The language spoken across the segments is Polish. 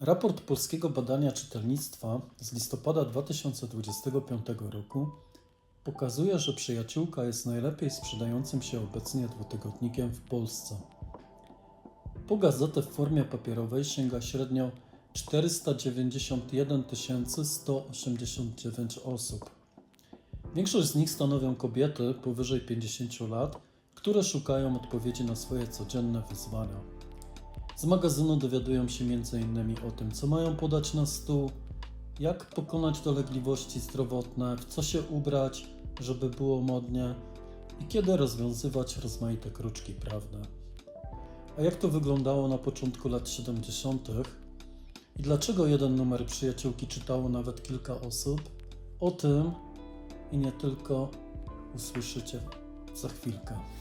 Raport Polskiego Badania Czytelnictwa z listopada 2025 roku pokazuje, że Przyjaciółka jest najlepiej sprzedającym się obecnie dwutygodnikiem w Polsce. Po gazetę w formie papierowej sięga średnio 491 189 osób. Większość z nich stanowią kobiety powyżej 50 lat, które szukają odpowiedzi na swoje codzienne wyzwania. Z magazynu dowiadują się m.in. o tym, co mają podać na stół, jak pokonać dolegliwości zdrowotne, w co się ubrać, żeby było modnie i kiedy rozwiązywać rozmaite kruczki prawne. A jak to wyglądało na początku lat 70. i dlaczego jeden numer przyjaciółki czytało nawet kilka osób, o tym i nie tylko usłyszycie za chwilkę.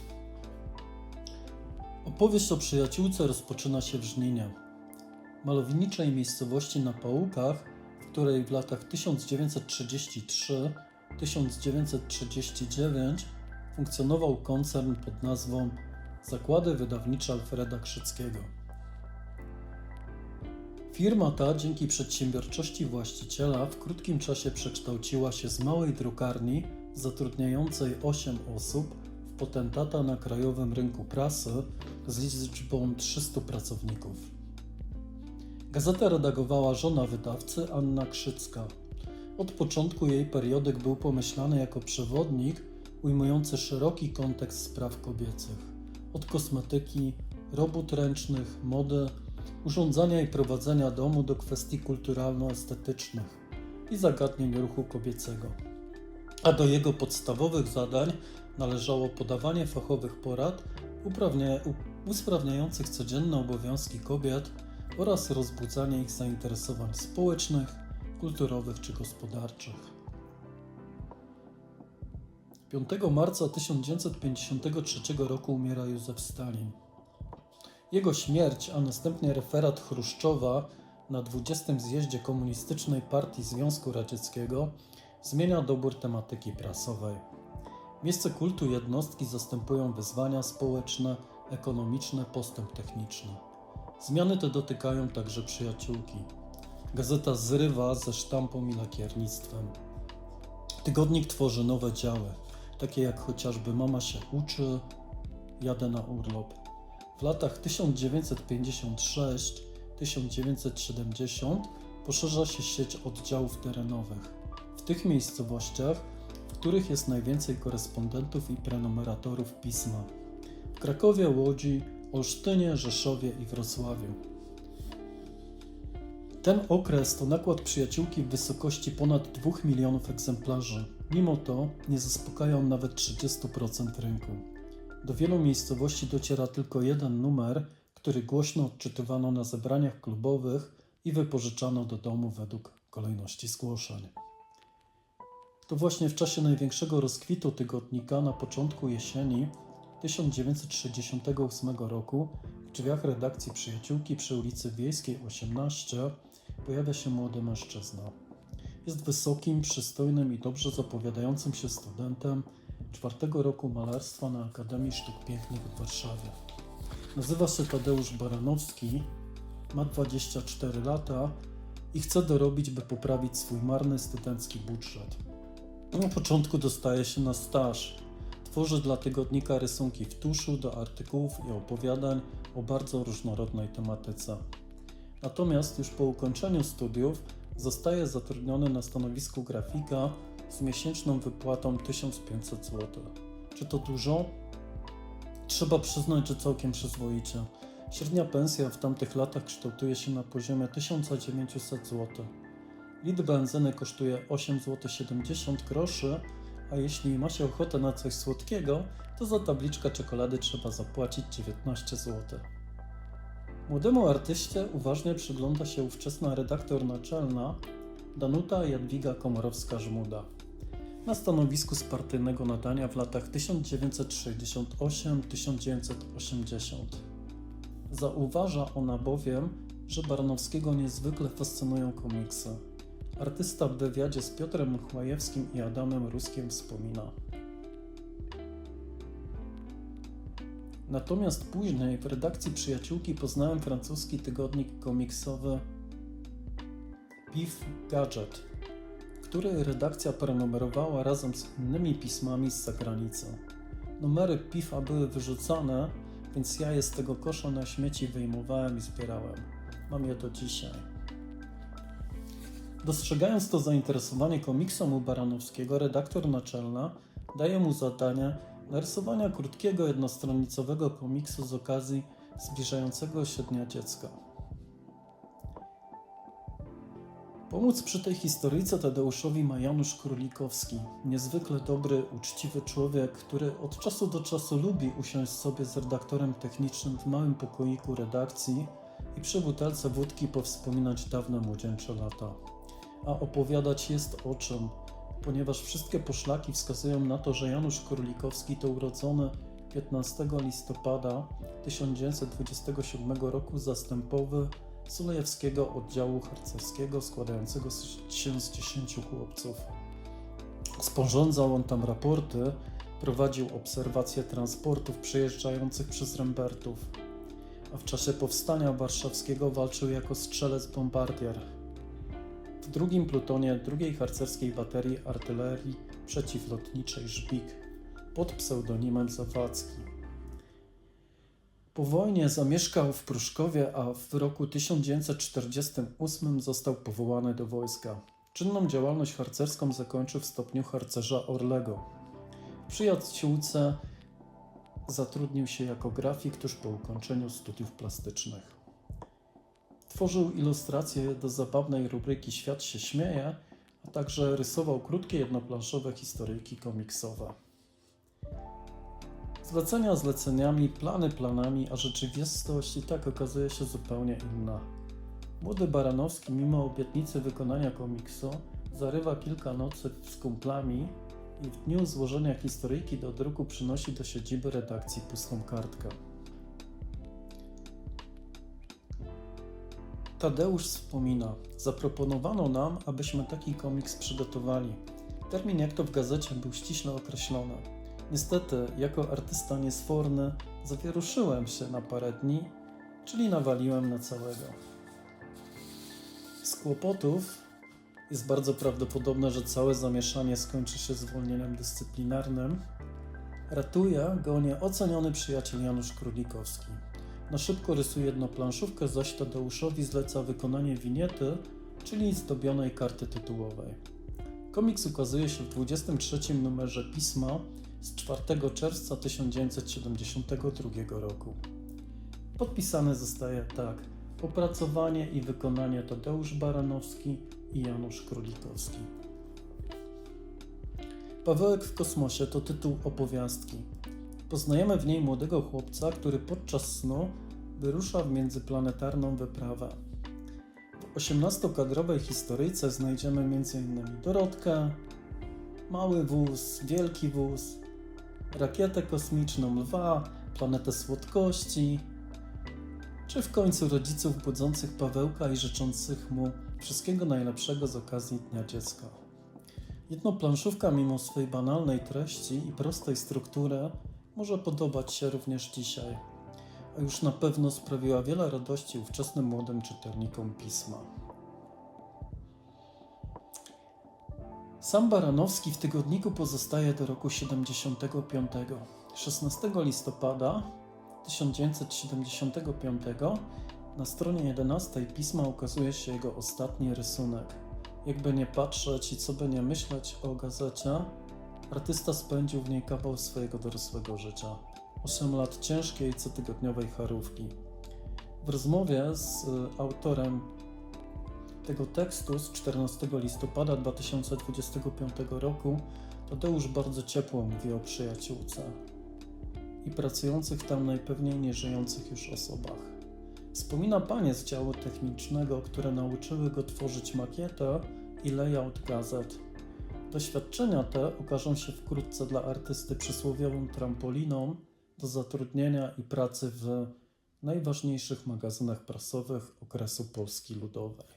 Opowieść o przyjaciółce rozpoczyna się w Żninie, malowniczej miejscowości na Pałukach, w której w latach 1933-1939 funkcjonował koncern pod nazwą Zakłady Wydawnicze Alfreda Krzyckiego. Firma ta dzięki przedsiębiorczości właściciela w krótkim czasie przekształciła się z małej drukarni zatrudniającej 8 osób potentata na krajowym rynku prasy z liczbą 300 pracowników. Gazetę redagowała żona wydawcy Anna Krzycka. Od początku jej periodyk był pomyślany jako przewodnik ujmujący szeroki kontekst spraw kobiecych. Od kosmetyki, robót ręcznych, mody, urządzania i prowadzenia domu do kwestii kulturalno-estetycznych i zagadnień ruchu kobiecego. A do jego podstawowych zadań należało podawanie fachowych porad usprawniających codzienne obowiązki kobiet oraz rozbudzanie ich zainteresowań społecznych, kulturowych czy gospodarczych. 5 marca 1953 roku umiera Józef Stalin. Jego śmierć, a następnie referat Chruszczowa na 20. zjeździe Komunistycznej Partii Związku Radzieckiego zmienia dobór tematyki prasowej. Miejsce kultu jednostki zastępują wyzwania społeczne, ekonomiczne, postęp techniczny. Zmiany te dotykają także przyjaciółki. Gazeta zrywa ze sztampą i lakiernictwem. Tygodnik tworzy nowe działy, takie jak chociażby Mama się uczy, Jadę na urlop. W latach 1956-1970 poszerza się sieć oddziałów terenowych. Tych miejscowościach, w których jest najwięcej korespondentów i prenumeratorów pisma w Krakowie, Łodzi, Olsztynie, Rzeszowie i Wrocławiu. Ten okres to nakład przyjaciółki w wysokości ponad 2 milionów egzemplarzy. Mimo to nie zaspokaja on nawet 30% rynku. Do wielu miejscowości dociera tylko jeden numer, który głośno odczytywano na zebraniach klubowych i wypożyczano do domu według kolejności zgłoszeń. To właśnie w czasie największego rozkwitu tygodnika na początku jesieni 1968 roku w drzwiach redakcji Przyjaciółki przy ulicy Wiejskiej 18 pojawia się młody mężczyzna. Jest wysokim, przystojnym i dobrze zapowiadającym się studentem czwartego roku malarstwa na Akademii Sztuk Pięknych w Warszawie. Nazywa się Tadeusz Baranowski, ma 24 lata i chce dorobić, by poprawić swój marny studencki budżet. Na początku dostaje się na staż. Tworzy dla tygodnika rysunki w tuszu do artykułów i opowiadań o bardzo różnorodnej tematyce. Natomiast już po ukończeniu studiów zostaje zatrudniony na stanowisku grafika z miesięczną wypłatą 1500 zł. Czy to dużo? Trzeba przyznać, że całkiem przyzwoicie. Średnia pensja w tamtych latach kształtuje się na poziomie 1900 zł. Litr benzyny kosztuje 8,70 zł, a jeśli ma się ochotę na coś słodkiego, to za tabliczkę czekolady trzeba zapłacić 19 zł. Młodemu artyście uważnie przygląda się ówczesna redaktor naczelna Danuta Jadwiga Komorowska-Żmuda. Na stanowisku z partyjnego nadania w latach 1968-1980. Zauważa ona bowiem, że Baranowskiego niezwykle fascynują komiksy. Artysta w wywiadzie z Piotrem Mchłajewskim i Adamem Ruskiem wspomina. Natomiast później w redakcji Przyjaciółki poznałem francuski tygodnik komiksowy PIF Gadget, który redakcja prenumerowała razem z innymi pismami z zagranicy. Numery PIFa były wyrzucane, więc ja je z tego kosza na śmieci wyjmowałem i zbierałem. Mam je do dzisiaj. Dostrzegając to zainteresowanie komiksem u Baranowskiego, redaktor naczelna daje mu zadanie narysowania krótkiego, jednostronicowego komiksu z okazji zbliżającego się Dnia Dziecka. Pomóc przy tej historyjce Tadeuszowi ma Janusz Królikowski, niezwykle dobry, uczciwy człowiek, który od czasu do czasu lubi usiąść sobie z redaktorem technicznym w małym pokoiku redakcji i przy butelce wódki powspominać dawne młodzieńcze lata. A opowiadać jest o czym, ponieważ wszystkie poszlaki wskazują na to, że Janusz Królikowski to urodzony 15 listopada 1927 roku zastępowy Sulejewskiego Oddziału Harcerskiego składającego się z 10 chłopców. Sporządzał on tam raporty, prowadził obserwacje transportów przejeżdżających przez Rembertów, a w czasie powstania warszawskiego walczył jako strzelec-bombardier. W drugim plutonie drugiej harcerskiej baterii artylerii przeciwlotniczej Żbik pod pseudonimem Zawadzki. Po wojnie zamieszkał w Pruszkowie, a w roku 1948 został powołany do wojska. Czynną działalność harcerską zakończył w stopniu harcerza Orlego. W przyjaciółce zatrudnił się jako grafik tuż po ukończeniu studiów plastycznych. Tworzył ilustracje do zabawnej rubryki Świat się śmieje, a także rysował krótkie jednoplanszowe historyjki komiksowe. Zlecenia zleceniami, plany planami, a rzeczywistość i tak okazuje się zupełnie inna. Młody Baranowski, mimo obietnicy wykonania komiksu, zarywa kilka nocy z kumplami i w dniu złożenia historyjki do druku przynosi do siedziby redakcji pustą kartkę. Tadeusz wspomina: Zaproponowano nam, abyśmy taki komiks przygotowali. Termin, jak to w gazecie, był ściśle określony. Niestety, jako artysta niesforny, zawieruszyłem się na parę dni, czyli nawaliłem na całego. Z kłopotów jest bardzo prawdopodobne, że całe zamieszanie skończy się zwolnieniem dyscyplinarnym. Ratuje go nieoceniony przyjaciel Janusz Królikowski. Na szybko rysuje jednoplanszówkę, zaś Tadeuszowi zleca wykonanie winiety, czyli zdobionej karty tytułowej. Komiks ukazuje się w 23 numerze pisma z 4 czerwca 1972 roku. Podpisane zostaje tak: opracowanie i wykonanie Tadeusz Baranowski i Janusz Królikowski. Pawełek w kosmosie to tytuł opowiastki. Poznajemy w niej młodego chłopca, który podczas snu wyrusza w międzyplanetarną wyprawę. W 18-kadrowej historyjce znajdziemy m.in. Dorotkę, mały wóz, wielki wóz, rakietę kosmiczną lwa, planetę słodkości, czy w końcu rodziców budzących Pawełka i życzących mu wszystkiego najlepszego z okazji Dnia Dziecka. Jednoplanszówka, mimo swej banalnej treści i prostej struktury, może podobać się również dzisiaj, a już na pewno sprawiła wiele radości ówczesnym młodym czytelnikom pisma. Sam Baranowski w tygodniku pozostaje do roku 75. 16 listopada 1975 na stronie 11 pisma ukazuje się jego ostatni rysunek. Jakby nie patrzeć i co by nie myśleć o gazecie, artysta spędził w niej kawał swojego dorosłego życia. 8 lat ciężkiej, cotygodniowej charówki. W rozmowie z y, autorem tego tekstu z 14 listopada 2025 roku Tadeusz bardzo ciepło mówi o przyjaciółce i pracujących tam najpewniej nieżyjących już osobach. Wspomina panie z działu technicznego, które nauczyły go tworzyć makietę i layout gazet. Doświadczenia te okażą się wkrótce dla artysty przysłowiową trampoliną do zatrudnienia i pracy w najważniejszych magazynach prasowych okresu Polski Ludowej.